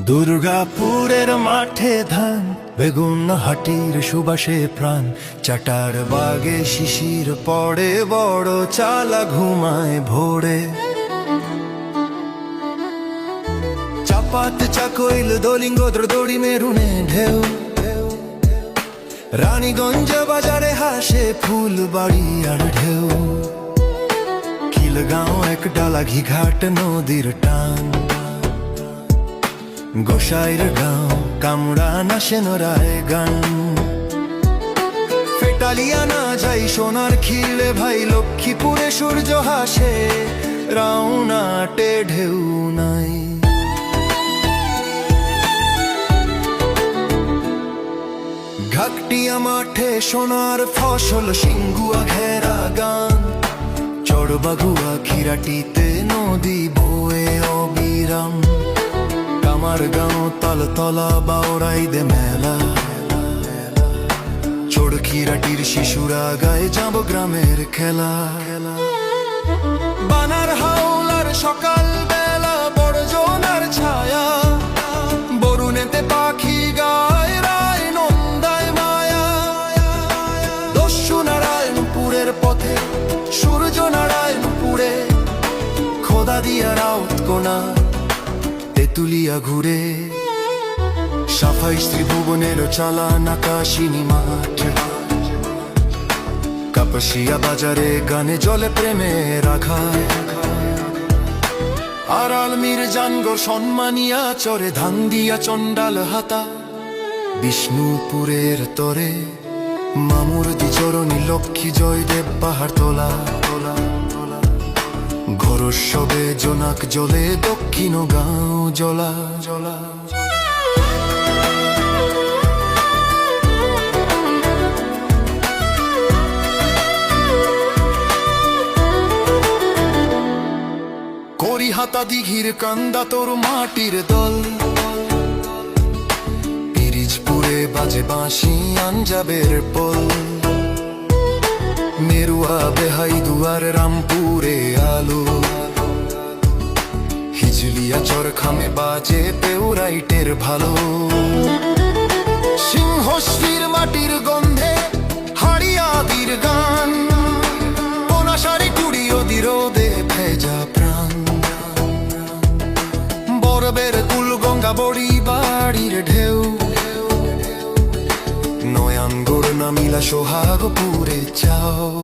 দুর্গাপুরের মাঠে ধান, বেগুন হাটির সুবাসে প্রাণ। চাটার বাগে শিশির পড়ে, বড় চালা ঘুমায় ভোরে। চাপাত চাকইল দলিঙ্গ দড়ি মেরুনে ঢেউ। রানীগঞ্জ বাজারে হাসে ফুল বাড়ি আর ঢেউ। খিলগাঁও এক ডালা ঘিঘাট নদীর টান। গোসাইর গাঁও কামড়া না সেনরায় গান। ফেটালিয়া না যাই সোনার খিলে ভাই, লক্ষ্মীপুরে সূর্য হাসে, রাউনাটে ঢেউ নাই। ঘাকটিয়া মাঠে সোনার ফসল, সিঙ্গুয়া ঘেরা গান। চড়বাগুয়া খিরাটিতে নদী বয়ে অবিরাম। কামার গাঁও তালতলা বাওরাই দে মেলা। ছোড় খিরাটির শিশুরা গায়ে যাব গ্রামের খেলা। খেলা বানার হাওলার সকাল বেলা বড় জোনার ছায়া। বরুণেতে পাখি গায় রায় মায়া। পথে সূর্য নারায়ণপুরে খোদা দিয়া রাউত কোনা তেতুলিয়া ঘুরে সাফাই স্ত্রী ভুবনের চালান আকাশিনী মাঠ। কাপাসিয়া বাজারে গানে জলে প্রেমে রাখায় আর আলমির জানগো সম্মানিয়া চরে ধান দিয়া চণ্ডাল হাতা। বিষ্ণুপুরের তরে মামুর দি চরণী লক্ষ্মী জয়দেব পাহাড় তোলা তোলা। তোলা ঘরসবে জোনাক জলে দক্ষিণ গাঁও জলা জলা। করি হাতা দিঘির কান্দা তোর মাটির দল। পিরিজপুরে বাজে বাঁশি, আঞ্জাবের পল। মেরুয়া বেহাই দুয়ার রামপুরে আলো হিজলিয়া চরখামে বাজে পেউরাইটের ভালো সিংহশ্রীর মাটির গন্ধে হাড়িয়াদির গান কোনাশারি কুড়ি অদিরোদে ভেজা প্রাণ বরবের কুল গঙ্গা বড়ি বাড়ির ঢেউ নয়ানগড় নামিলা সোহাগপুরে যাও